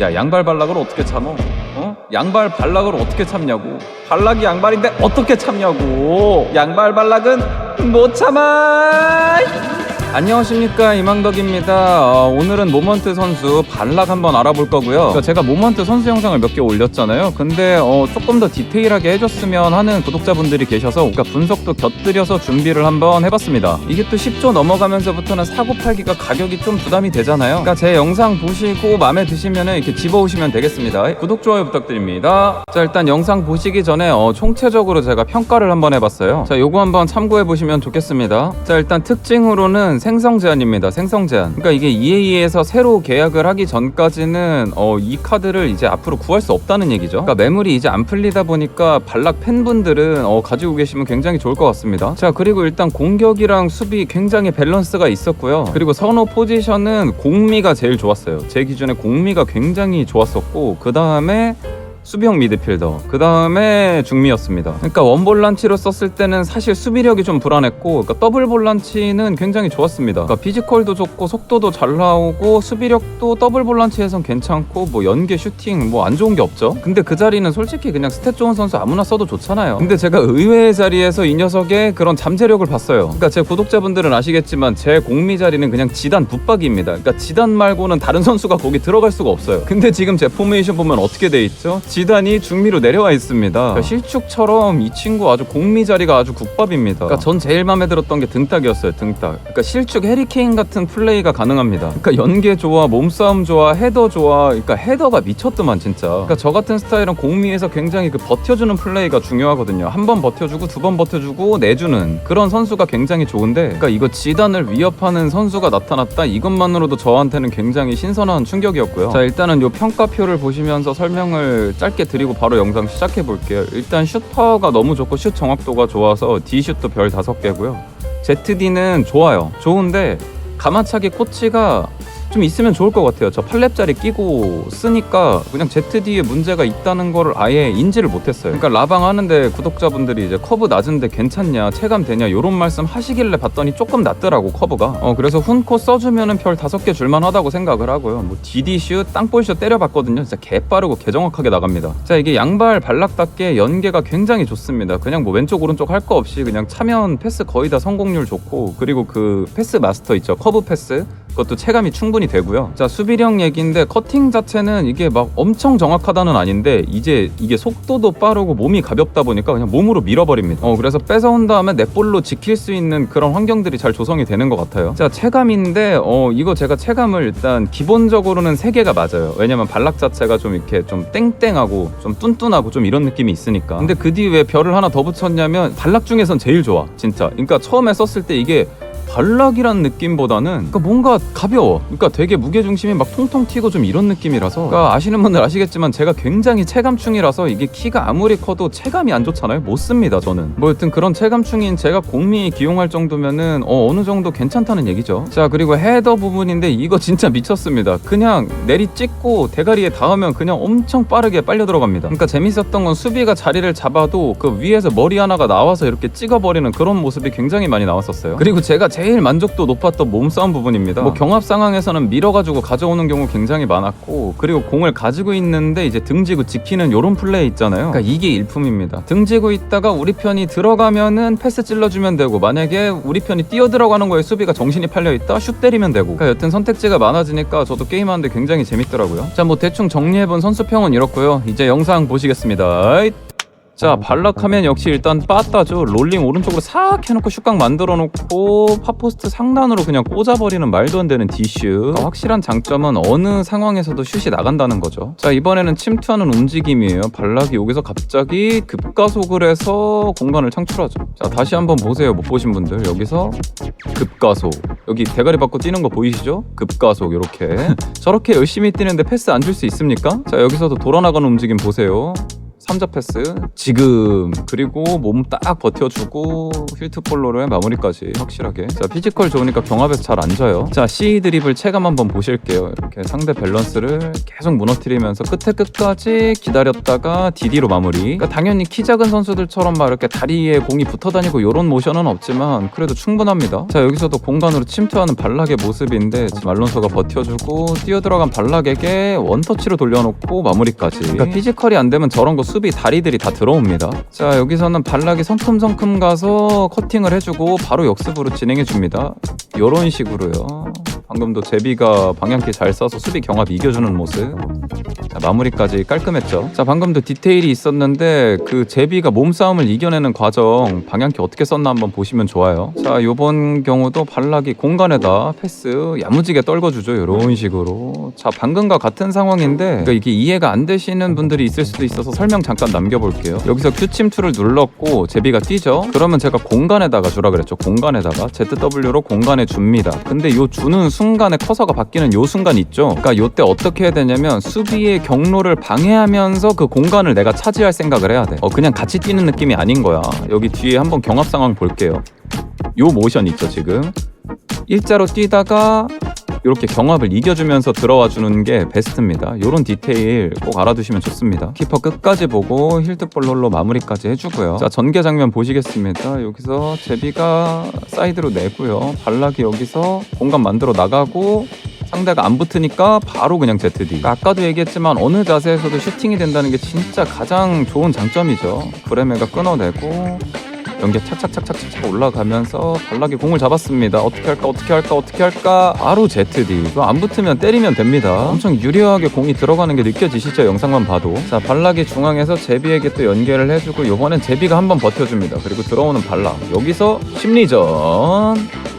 야 양발 발락을 어떻게 참어? 어? 양발 발락을 어떻게 참냐고 발락이 양발인데 어떻게 참냐고 양발 발락은 못 참아 안녕하십니까 이망덕입니다. 어, 오늘은 모먼트 선수 발락 한번 알아볼 거고요. 그러니까 제가 모먼트 선수 영상을 몇 개 올렸잖아요. 근데 어, 조금 더 디테일하게 해줬으면 하는 구독자분들이 계셔서 그러니까 분석도 곁들여서 준비를 한번 해봤습니다. 이게 또 10조 넘어가면서부터는 사고 팔기가 가격이 좀 부담이 되잖아요. 그러니까 제 영상 보시고 마음에 드시면 이렇게 집어오시면 되겠습니다. 구독 좋아요 부탁드립니다. 자 일단 영상 보시기 전에 어, 총체적으로 제가 평가를 한번 해봤어요. 자 요거 한번 참고해 보시면 좋겠습니다. 자 일단 특징으로는 생성 제한입니다. 생성 제한. 그러니까 이게 EA에서 새로 계약을 하기 전까지는 어, 이 카드를 이제 앞으로 구할 수 없다는 얘기죠. 그러니까 매물이 이제 안 풀리다 보니까 발락 팬분들은 어, 가지고 계시면 굉장히 좋을 것 같습니다. 자 그리고 일단 공격이랑 수비 굉장히 밸런스가 있었고요. 그리고 선호 포지션은 공미가 제일 좋았어요. 제 기준에 공미가 굉장히 좋았었고 그 다음에 수비형 미드필더 그 다음에 중미였습니다. 그러니까 원볼란치로 썼을 때는 사실 수비력이 좀 불안했고 그러니까 더블 볼란치는 굉장히 좋았습니다. 그러니까 피지컬도 좋고 속도도 잘 나오고 수비력도 더블 볼란치에선 괜찮고 뭐 연계 슈팅 뭐 안 좋은 게 없죠. 근데 그 자리는 솔직히 그냥 스탯 좋은 선수 아무나 써도 좋잖아요. 근데 제가 의외의 자리에서 이 녀석의 그런 잠재력을 봤어요. 그러니까 제 구독자분들은 아시겠지만 제 공미 자리는 그냥 지단 붙박이입니다. 그러니까 지단 말고는 다른 선수가 거기 들어갈 수가 없어요. 근데 지금 제 포메이션 보면 어떻게 돼 있죠? 지단이 중미로 내려와 있습니다. 그러니까 실축처럼 이 친구 아주 공미 자리가 아주 국밥입니다. 그러니까 전 제일 마음에 들었던 게 등딱이었어요. 등딱. 그러니까 실축 해리케인 같은 플레이가 가능합니다. 그러니까 연계 좋아, 몸싸움 좋아, 헤더 좋아. 그러니까 헤더가 미쳤더만 진짜. 그러니까 저 같은 스타일은 공미에서 굉장히 그 버텨주는 플레이가 중요하거든요. 한 번 버텨주고 두 번 버텨주고 내주는 그런 선수가 굉장히 좋은데, 그러니까 이거 지단을 위협하는 선수가 나타났다. 이것만으로도 저한테는 굉장히 신선한 충격이었고요. 자 일단은 요 평가표를 보시면서 설명을 짧게 드리고 바로 영상 시작해 볼게요. 일단 슛 파워가 너무 좋고 슛 정확도가 좋아서 D 슛도 별 다섯 개고요. ZD는 좋아요. 좋은데 가마차기 코치가 좀 있으면 좋을 것 같아요. 저 8렙짜리 끼고 쓰니까 그냥 ZD에 문제가 있다는 거를 아예 인지를 못했어요. 그러니까 라방 하는데 구독자분들이 이제 커브 낮은데 괜찮냐, 체감 되냐 이런 말씀 하시길래 봤더니 조금 낮더라고 커브가. 어 그래서 훈코 써주면은 별 다섯 개 줄만하다고 생각을 하고요. 뭐 DD 슛, 땅볼 슛 때려봤거든요. 진짜 개 빠르고 개 정확하게 나갑니다. 자 이게 양발 발락답게 연계가 굉장히 좋습니다. 그냥 뭐 왼쪽 오른쪽 할 거 없이 그냥 차면 패스 거의 다 성공률 좋고 그리고 그 패스 마스터 있죠, 커브 패스. 그것도 체감이 충분히 되고요. 자 수비력 얘기인데 커팅 자체는 이게 막 엄청 정확하다는 아닌데 이제 이게 속도도 빠르고 몸이 가볍다 보니까 그냥 몸으로 밀어버립니다. 어 그래서 뺏어온 다음에 넷볼로 지킬 수 있는 그런 환경들이 잘 조성이 되는 것 같아요. 자 체감인데 어 이거 제가 체감을 일단 기본적으로는 세 개가 맞아요. 왜냐면 발락 자체가 좀 이렇게 좀 땡땡하고 좀 뚠뚠하고 좀 이런 느낌이 있으니까. 근데 그 뒤에 왜 별을 하나 더 붙였냐면 발락 중에선 제일 좋아 진짜. 그러니까 처음에 썼을 때 이게 발락이란 느낌보다는 그러니까 뭔가 가벼워. 그러니까 되게 무게 중심이 막 통통 튀고 좀 이런 느낌이라서. 그러니까 아시는 분들 아시겠지만 제가 굉장히 체감충이라서 이게 키가 아무리 커도 체감이 안 좋잖아요. 못 씁니다 저는. 뭐 여튼 그런 체감충인 제가 공미 기용할 정도면은 어, 어느 정도 괜찮다는 얘기죠. 자 그리고 헤더 부분인데 이거 진짜 미쳤습니다. 그냥 내리 찍고 대가리에 닿으면 그냥 엄청 빠르게 빨려 들어갑니다. 그러니까 재밌었던 건 수비가 자리를 잡아도 그 위에서 머리 하나가 나와서 이렇게 찍어버리는 그런 모습이 굉장히 많이 나왔었어요. 그리고 제가 제일 만족도 높았던 몸싸움 부분입니다. 뭐 경합 상황에서는 밀어가지고 가져오는 경우 굉장히 많았고 그리고 공을 가지고 있는데 이제 등지고 지키는 요런 플레이 있잖아요. 그러니까 이게 일품입니다. 등지고 있다가 우리 편이 들어가면은 패스 찔러주면 되고 만약에 우리 편이 뛰어 들어가는 거에 수비가 정신이 팔려 있다 슛 때리면 되고. 그러니까 여튼 선택지가 많아지니까 저도 게임하는데 굉장히 재밌더라고요. 자 뭐 대충 정리해본 선수평은 이렇고요. 이제 영상 보시겠습니다. 자 발락하면 역시 일단 빠따죠. 롤링 오른쪽으로 싹 해놓고 슛각 만들어 놓고 파포스트 상단으로 그냥 꽂아버리는 말도 안 되는 디슈. 그러니까 확실한 장점은 어느 상황에서도 슛이 나간다는 거죠. 자 이번에는 침투하는 움직임이에요. 발락이 여기서 갑자기 급가속을 해서 공간을 창출하죠. 자 다시 한번 보세요. 못 보신 분들. 여기서 급가속. 여기 대가리 받고 뛰는 거 보이시죠? 급가속 이렇게. 저렇게 열심히 뛰는데 패스 안 줄 수 있습니까? 자 여기서도 돌아나가는 움직임 보세요 3자 패스 지금 그리고 몸 딱 버텨주고 힐트 폴로로의 마무리까지 확실하게. 자 피지컬 좋으니까 경합에서 잘 앉아요. 자 C 드립을 체감 한번 보실게요. 이렇게 상대 밸런스를 계속 무너뜨리면서 끝에 끝까지 기다렸다가 DD로 마무리. 그러니까 당연히 키 작은 선수들처럼 막 이렇게 다리에 공이 붙어 다니고 이런 모션은 없지만 그래도 충분합니다. 자 여기서도 공간으로 침투하는 발락의 모습인데 지금 알론소가 버텨주고 뛰어들어간 발락에게 원터치로 돌려놓고 마무리까지. 그러니까 피지컬이 안 되면 저런 거 수비 다리들이 다 들어옵니다. 자 여기서는 발락이 성큼성큼 가서 커팅을 해주고 바로 역습으로 진행해 줍니다. 요런 식으로요. 방금도 제비가 방향키 잘 써서 수비 경합 이겨주는 모습 자, 마무리까지 깔끔했죠. 자, 방금도 디테일이 있었는데 그 제비가 몸싸움을 이겨내는 과정 방향키 어떻게 썼나 한번 보시면 좋아요. 자, 요번 경우도 발락이 공간에다 패스 야무지게 떨궈주죠. 이런 식으로. 자, 방금과 같은 상황인데 그러니까 이게 이해가 안 되시는 분들이 있을 수도 있어서 설명 잠깐 남겨볼게요. 여기서 Q 침투를 눌렀고 제비가 뛰죠. 그러면 제가 공간에다가 주라 그랬죠. 공간에다가 ZW로 공간에 줍니다. 근데 요 주는 순간에 커서가 바뀌는 요 순간 있죠. 그러니까 요때 어떻게 해야 되냐면 수비의 경로를 방해하면서 그 공간을 내가 차지할 생각을 해야 돼. 어 그냥 같이 뛰는 느낌이 아닌 거야. 여기 뒤에 한번 경합 상황 볼게요. 요 모션 있죠 지금. 일자로 뛰다가 이렇게 경합을 이겨주면서 들어와 주는 게 베스트입니다. 이런 디테일 꼭 알아두시면 좋습니다. 키퍼 끝까지 보고 힐드볼 롤로 마무리까지 해주고요. 자 전개 장면 보시겠습니다. 여기서 제비가 사이드로 내고요. 발락이 여기서 공간 만들어 나가고 상대가 안 붙으니까 바로 그냥 ZD. 아까도 얘기했지만 어느 자세에서도 슈팅이 된다는 게 진짜 가장 좋은 장점이죠. 브레메가 끊어내고 연계 착착착착착 올라가면서 발락이 공을 잡았습니다. 어떻게 할까 어떻게 할까 어떻게 할까 바로 ZD. 안 붙으면 때리면 됩니다. 엄청 유리하게 공이 들어가는 게 느껴지시죠? 영상만 봐도. 자 발락이 중앙에서 제비에게 또 연계를 해주고 이번엔 제비가 한번 버텨줍니다. 그리고 들어오는 발락. 여기서 심리전.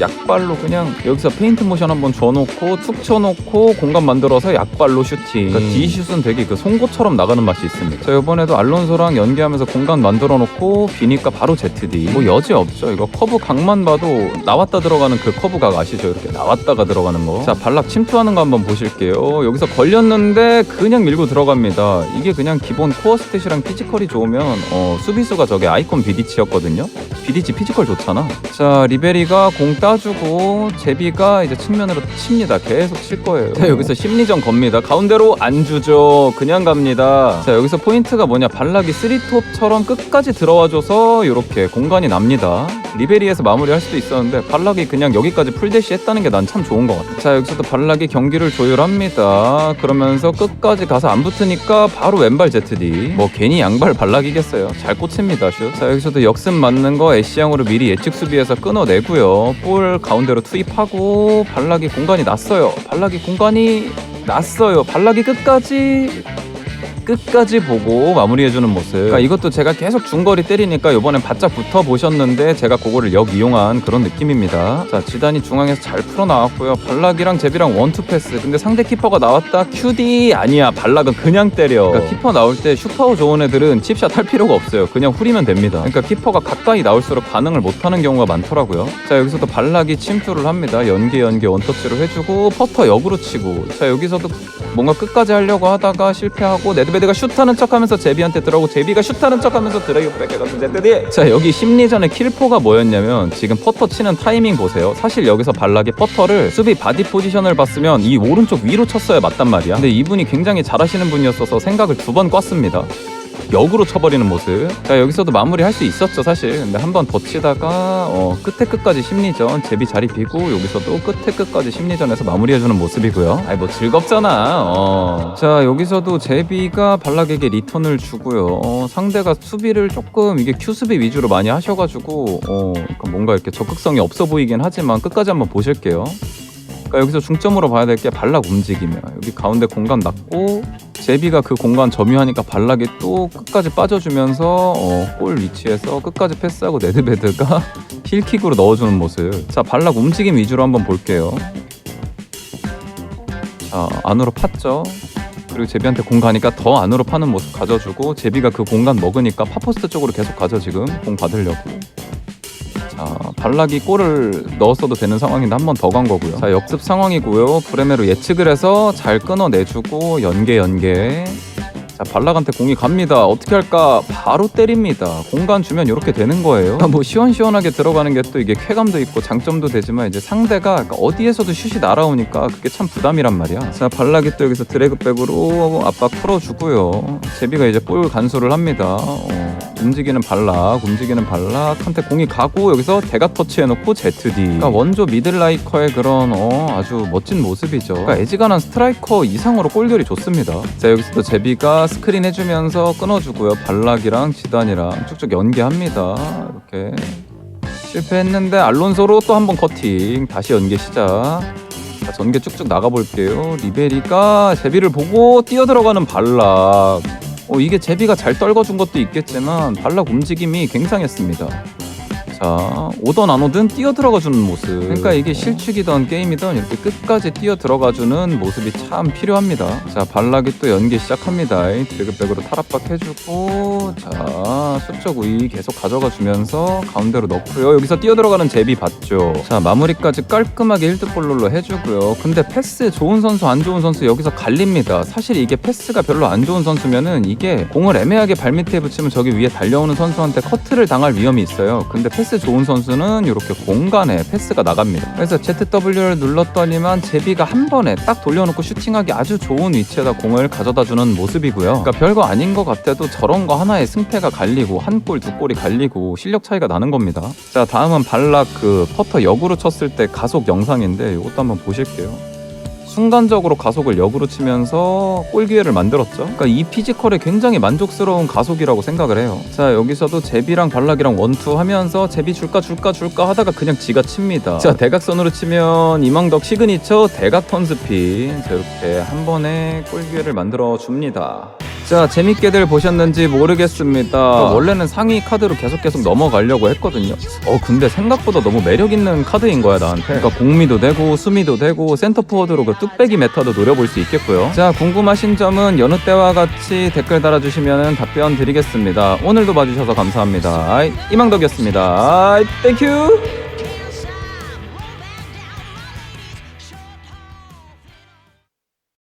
약발로 그냥 여기서 페인트 모션 한번 줘놓고 툭 쳐놓고 공간 만들어서 약발로 슈팅. 그러니까 D슛은 되게 그 송곳처럼 나가는 맛이 있습니다. 자 이번에도 알론소랑 연계하면서 공간 만들어 놓고 비니까 바로 ZD 뭐 여지 없죠. 이거 커브 각만 봐도 나왔다 들어가는 그 커브 각 아시죠? 이렇게 나왔다가 들어가는 거 자 발락 침투하는 거 한번 보실게요. 여기서 걸렸는데 그냥 밀고 들어갑니다. 이게 그냥 기본 코어 스탯이랑 피지컬이 좋으면 어, 수비수가 저게 아이콘 비디치였거든요? 비디치 피지컬 좋잖아. 자 리베리가 공따 주고 제비가 이제 측면으로 칩니다. 계속 칠 거예요. 자 여기서 심리전 겁니다. 가운데로 안 주죠. 그냥 갑니다. 자 여기서 포인트가 뭐냐 발락이 쓰리톱처럼 끝까지 들어와줘서 이렇게 공간이 납니다. 리베리에서 마무리할 수도 있었는데 발락이 그냥 여기까지 풀대시 했다는 게 난 참 좋은 것 같아. 자 여기서도 발락이 경기를 조율합니다. 그러면서 끝까지 가서 안 붙으니까 바로 왼발 ZD. 뭐 괜히 양발 발락이겠어요. 잘 꽂힙니다 슛. 자 여기서도 역습 맞는 거 애쉬양으로 미리 예측 수비에서 끊어내고요. 볼 가운데로 투입하고 발락이 공간이 났어요. 발락이 공간이 났어요. 발락이 끝까지 끝까지 보고 마무리해주는 모습. 그러니까 이것도 제가 계속 중거리 때리니까 이번엔 바짝 붙어 보셨는데 제가 그거를 역 이용한 그런 느낌입니다. 자 지단이 중앙에서 잘 풀어 나왔고요. 발락이랑 제비랑 원투 패스. 근데 상대 키퍼가 나왔다. QD 아니야. 발락은 그냥 때려. 그러니까 키퍼 나올 때 슈퍼 좋은 애들은 칩샷 할 필요가 없어요. 그냥 후리면 됩니다. 그러니까 키퍼가 가까이 나올수록 반응을 못하는 경우가 많더라고요. 자 여기서도 발락이 침투를 합니다. 연계 연계 원터치로 해주고 퍼터 역으로 치고. 자 여기서도 뭔가 끝까지 하려고 하다가 실패하고 네드 베드가 슛하는 척하면서 제비한테 들어오고 제비가 슛하는 척하면서 드래그 뺏겨가서 제드디 자 여기 심리전의 킬포가 뭐였냐면 지금 퍼터 치는 타이밍 보세요. 사실 여기서 발락이 퍼터를 수비 바디 포지션을 봤으면 이 오른쪽 위로 쳤어야 맞단 말이야. 근데 이분이 굉장히 잘하시는 분이었어서 생각을 두 번 꿨습니다 역으로 쳐버리는 모습. 자 여기서도 마무리 할 수 있었죠 사실. 근데 한 번 더 치다가 어, 끝에 끝까지 심리전 제비 자리 비고 여기서도 끝에 끝까지 심리전에서 마무리해주는 모습이고요. 아이 뭐 즐겁잖아. 어. 자 여기서도 제비가 발락에게 리턴을 주고요. 어, 상대가 수비를 조금 이게 큐 수비 위주로 많이 하셔가지고 어, 그러니까 뭔가 이렇게 적극성이 없어 보이긴 하지만 끝까지 한번 보실게요. 그러니까 여기서 중점으로 봐야 될 게 발락 움직임이야. 여기 가운데 공간 났고 제비가 그 공간 점유하니까 발락이 또 끝까지 빠져주면서 어, 골 위치에서 끝까지 패스하고 네드베드가 힐킥으로 넣어주는 모습. 자 발락 움직임 위주로 한번 볼게요. 자 안으로 팠죠. 그리고 제비한테 공 가니까 더 안으로 파는 모습 가져주고 제비가 그 공간 먹으니까 파포스트 쪽으로 계속 가죠 지금 공 받으려고. 자, 발락이 골을 넣었어도 되는 상황인데 한 번 더 간 거고요. 자, 역습 상황이고요. 브레메로 예측을 해서 잘 끊어내주고 연계 연계. 자 발락한테 공이 갑니다. 어떻게 할까? 바로 때립니다. 공간 주면 이렇게 되는 거예요. 뭐 시원시원하게 들어가는 게 또 이게 쾌감도 있고 장점도 되지만 이제 상대가 그러니까 어디에서도 슛이 날아오니까 그게 참 부담이란 말이야. 자 발락이 또 여기서 드래그백으로 압박 풀어주고요. 제비가 이제 볼 간수를 합니다. 어, 움직이는 발락 움직이는 발락한테 공이 가고 여기서 대각 터치해놓고 ZD 그러니까 원조 미들라이커의 그런 어, 아주 멋진 모습이죠. 그러니까 애지간한 스트라이커 이상으로 골결이 좋습니다. 자 여기서 또 제비가 스크린 해주면서 끊어주고요. 발락이랑 지단이랑 쭉쭉 연계합니다. 이렇게 실패했는데 알론소로 또 한 번 커팅. 다시 연계 시작. 자, 전개 쭉쭉 나가볼게요. 리베리가 제비를 보고 뛰어들어가는 발락 어, 이게 제비가 잘 떨궈준 것도 있겠지만 발락 움직임이 굉장했습니다 자 오던 안 오든 뛰어 들어가주는 모습. 그러니까 이게 실축이던 게임이던 이렇게 끝까지 뛰어 들어가주는 모습이 참 필요합니다. 자 발락이 또 연계 시작합니다. 드래그백으로 탈압박 해주고 자 수적 우위 계속 가져가 주면서 가운데로 넣고요. 여기서 뛰어 들어가는 제비 봤죠? 자 마무리까지 깔끔하게 힐드볼로 해주고요. 근데 패스 좋은 선수 안 좋은 선수 여기서 갈립니다. 사실 이게 패스가 별로 안 좋은 선수면은 이게 공을 애매하게 발밑에 붙이면 저기 위에 달려오는 선수한테 커트를 당할 위험이 있어요. 근데 패스 좋은 선수는 이렇게 공간에 패스가 나갑니다. 그래서 ZW를 눌렀더니만 제비가 한 번에 딱 돌려놓고 슈팅하기 아주 좋은 위치에다 공을 가져다주는 모습이고요. 그러니까 별거 아닌 것 같아도 저런 거 하나에 승패가 갈리고 한 골 두 골이 갈리고 실력 차이가 나는 겁니다. 자 다음은 발락 그 퍼터 역으로 쳤을 때 가속 영상인데 이것도 한번 보실게요 순간적으로 가속을 역으로 치면서 골 기회를 만들었죠. 그러니까 이 피지컬에 굉장히 만족스러운 가속이라고 생각을 해요. 자 여기서도 제비랑 발락이랑 원투 하면서 제비 줄까 줄까 줄까 하다가 그냥 지가 칩니다. 자 대각선으로 치면 이망덕 시그니처 대각 턴스핀 자 이렇게 한 번에 골 기회를 만들어 줍니다. 자 재밌게들 보셨는지 모르겠습니다. 원래는 상위 카드로 계속 계속 넘어가려고 했거든요. 어 근데 생각보다 너무 매력 있는 카드인 거야 나한테. 그러니까 공미도 되고 수미도 되고 센터 포워드로 그 뚝배기 메타도 노려볼 수 있겠고요. 자 궁금하신 점은 여느 때와 같이 댓글 달아주시면 답변 드리겠습니다. 오늘도 봐주셔서 감사합니다. 아이, 이망덕이었습니다. 땡큐.